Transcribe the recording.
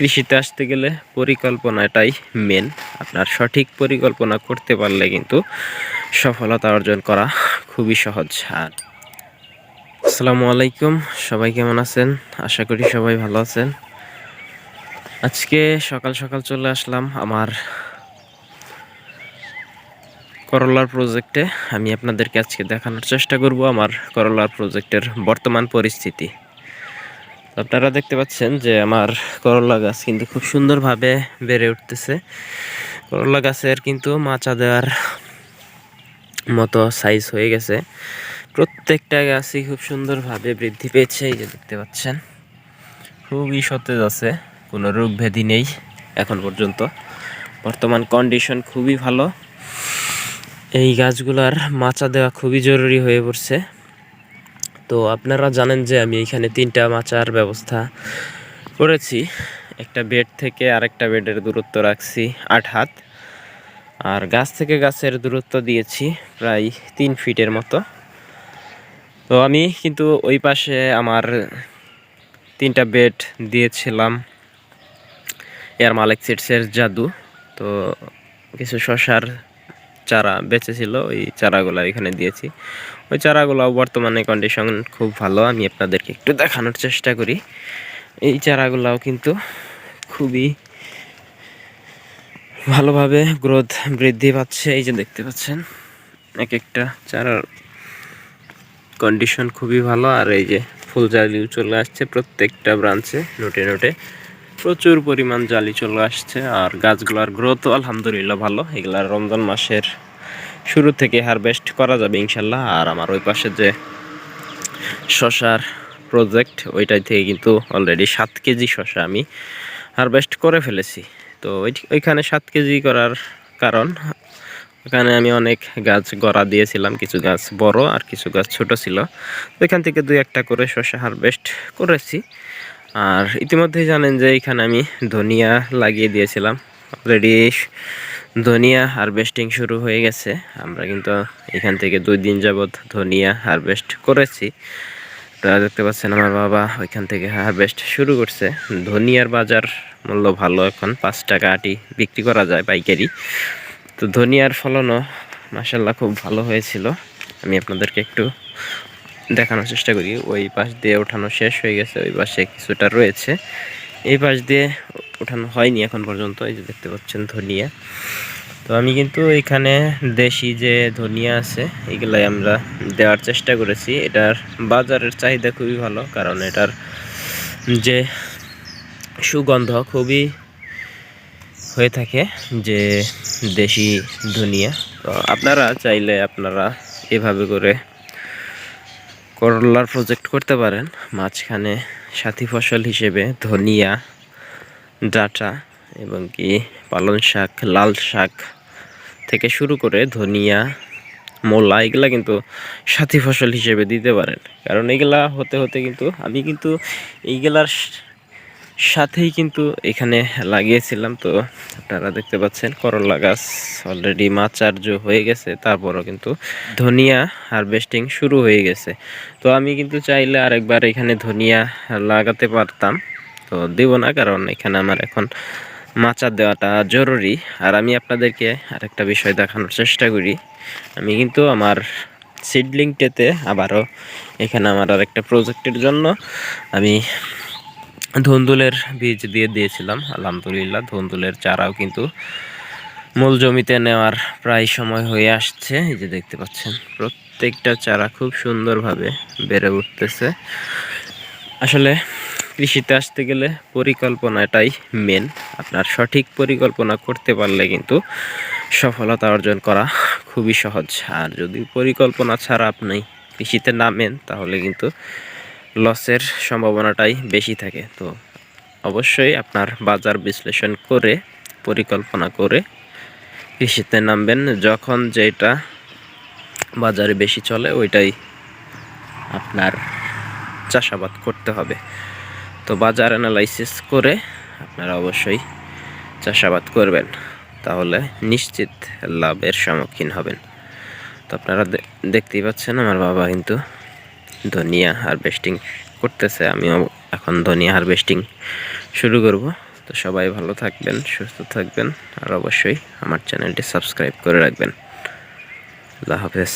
কৃষিতে আসতে গেলে পরিকল্পনাটাই মেন আপনার সঠিক পরিকল্পনা করতে পারলে কিন্তু সফলতা অর্জন করা খুবই সহজ। আর আসসালামু আলাইকুম, সবাই কেমন আছেন? আশা করি সবাই ভালো আছেন। আজকে সকাল সকাল চলে আসলাম আমার করলার প্রজেক্টে আমি আপনাদেরকে আজকে দেখানোর চেষ্টা করব আমার করলার প্রজেক্টের বর্তমান পরিস্থিতি। আপনারা দেখতে পাচ্ছেন যে আমার করলা গাছ কিন্তু খুব সুন্দরভাবে বেড়ে উঠতেছে। করলা গাছের কিন্তু মাচা দেওয়ার মতো সাইজ হয়ে গেছে। প্রত্যেকটা গাছই খুব সুন্দরভাবে বৃদ্ধি পেয়েছে, এই যে দেখতে পাচ্ছেন। খুবই সতেজ আছে, কোনো রোগ ভেদি নেই এখন পর্যন্ত। বর্তমান কন্ডিশন খুবই ভালো। এই গাছগুলার মাচা দেওয়া খুবই জরুরি হয়ে পড়ছে। তো আপনারা জানেন যে আমি এখানে তিনটা মাচার ব্যবস্থা করেছি। একটা বেড থেকে আরেকটা বেডের দূরত্ব রাখছি আট হাত। আর গাছ থেকে গাছের দূরত্ব দিয়েছি প্রায় তিন ফিটের মতো। তো আমি কিন্তু ওই পাশে আমার তিনটা বেড দিয়েছিলাম। এয়ার মালিক সিটসের জাদু। তো কিছু শশার চারা বেঁচেছিল, ওই চারাগুলো এখানে দিয়েছি। ওই চারাগুলো বর্তমানে কন্ডিশন খুব ভালো, আমি আপনাদেরকে একটু দেখানোর চেষ্টা করি। এই চারাগুলাও কিন্তু খুবই ভালোভাবে গ্রোথ বৃদ্ধি পাচ্ছে, এই যে দেখতে পাচ্ছেন এক একটা চারার কন্ডিশন খুবই ভালো, আর এই যে ফুল জালিও চলে আসছে প্রত্যেকটা ব্রাঞ্চে নোটে নোটে। প্রচুর পরিমাণ জালি চলে আসছে আর গাছগুলোর গ্রোথও আলহামদুলিল্লাহ ভালো। এগুলার রমজান মাসের শুরু থেকে হারভেস্ট করা যাবে ইনশাল্লাহ। আর আমার ওই পাশে যে শশার প্রজেক্ট ওইটাই থেকে কিন্তু অলরেডি সাত কেজি শশা আমি হারভেস্ট করে ফেলেছি। তো ওইখানে সাত কেজি করার কারণ, ওখানে আমি অনেক গাছ গড়া দিয়েছিলাম, কিছু গাছ বড় আর কিছু গাছ ছোট ছিল। ওইখান থেকে দুই একটা করে শশা হারভেস্ট করেছি। আর ইতিমধ্যেই জানেন যে এখানে আমি ধনিয়া লাগিয়ে দিয়েছিলাম। অলরেডি ধনিয়া হারভেস্টিং শুরু হয়ে গেছে। আমরা কিন্তু এখান থেকে দুই দিন যাবৎ ধনিয়া হারভেস্ট করেছি। আপনারা দেখতে পাচ্ছেন আমার বাবা ওইখান থেকে হারভেস্ট শুরু করছে। ধনিয়ার বাজার মূল্য ভালো এখন, পাঁচ টাকা আটি বিক্রি করা যায় পাইকারি। তো ধনিয়ার ফলনও মাসাল্লাহ খুব ভালো হয়েছিল। আমি আপনাদেরকে একটু দেখানোর চেষ্টা করি। ওই পাশ দিয়ে ওঠানো শেষ হয়ে গেছে, ওই পাশে কিছুটা রয়েছে। এই পাশ দিয়ে ওঠানো হয়নি এখন পর্যন্ত, এই যে দেখতে পাচ্ছেন ধনিয়া। তো আমি কিন্তু এখানে দেশি যে ধনিয়া আছে, এগুলাই আমরা দেওয়ার চেষ্টা করেছি। এটার বাজারের চাহিদা খুবই ভালো, কারণ এটার যে সুগন্ধ খুবই হয়ে থাকে যে দেশি ধনিয়া। তো আপনারা চাইলে আপনারা এভাবে করে করলার প্রজেক্ট করতে পারেন। মাঝখানে সাথী ফসল হিসেবে ধনিয়া, ডাটা এবং কি পালন শাক, লাল শাক থেকে শুরু করে ধনিয়া, মোলা এগুলা কিন্তু সাথী ফসল হিসেবে দিতে পারেন। কারণ এগুলা হতে হতে কিন্তু, আমি কিন্তু এইগুলার সাথেই কিন্তু এখানে লাগিয়েছিলাম, তো আপনারা দেখতে পাচ্ছেন করলা গাছ অলরেডি মাচার্য হয়ে গেছে, তারপরও কিন্তু ধনিয়া হারভেস্টিং শুরু হয়ে গেছে। তো আমি কিন্তু চাইলে আরেকবার এখানে ধনিয়া লাগাতে পারতাম, তো দেব না, কারণ এখানে আমার এখন মাচা দেওয়াটা জরুরি। আর আমি আপনাদেরকে আরেকটা বিষয় দেখানোর চেষ্টা করি, আমি কিন্তু আমার সিডলিংটেতে আবারও এখানে আমার আরেকটা প্রজেক্টের জন্য আমি ধুন্দুলের বীজ দিয়ে দিয়েছিলাম, আলহামদুলিল্লাহ। ধুন্দুলের চারাও কিন্তু মূল জমিতে নেওয়ার প্রায় সময় হয়ে আসছে। এই যে দেখতে পাচ্ছেন, প্রত্যেকটা চারা খুব সুন্দরভাবে বেড়ে উঠতেছে। আসলে কৃষিতে আসতে গেলে পরিকল্পনাটাই মেন আপনার সঠিক পরিকল্পনা করতে পারলে কিন্তু সফলতা অর্জন করা খুবই সহজ। আর যদি পরিকল্পনা ছাড়া আপনি কৃষিতে নামেন, তাহলে কিন্তু লসের সম্ভাবনাটাই বেশি থাকে। তো অবশ্যই আপনার বাজার বিশ্লেষণ করে, পরিকল্পনা করে কৃষিতে নামবেন। যখন যেটা বাজারে বেশি চলে, ওইটাই আপনার চাষাবাদ করতে হবে। তো বাজার অ্যানালাইসিস করে আপনারা অবশ্যই চাষাবাদ করবেন। তাহলে নিশ্চিত লাভের সম্মুখীন হবেন। তো আপনারা দেখতেই পাচ্ছেন, আমার বাবা কিন্তু ধনিয়া হারভেস্টিং করতেছে। আমিও এখন ধনিয়া হারভেস্টিং শুরু করব। তো সবাই ভালো থাকবেন, সুস্থ থাকবেন। আর অবশ্যই আমার চ্যানেলটি সাবস্ক্রাইব করে রাখবেন। আল্লাহ হাফেজ।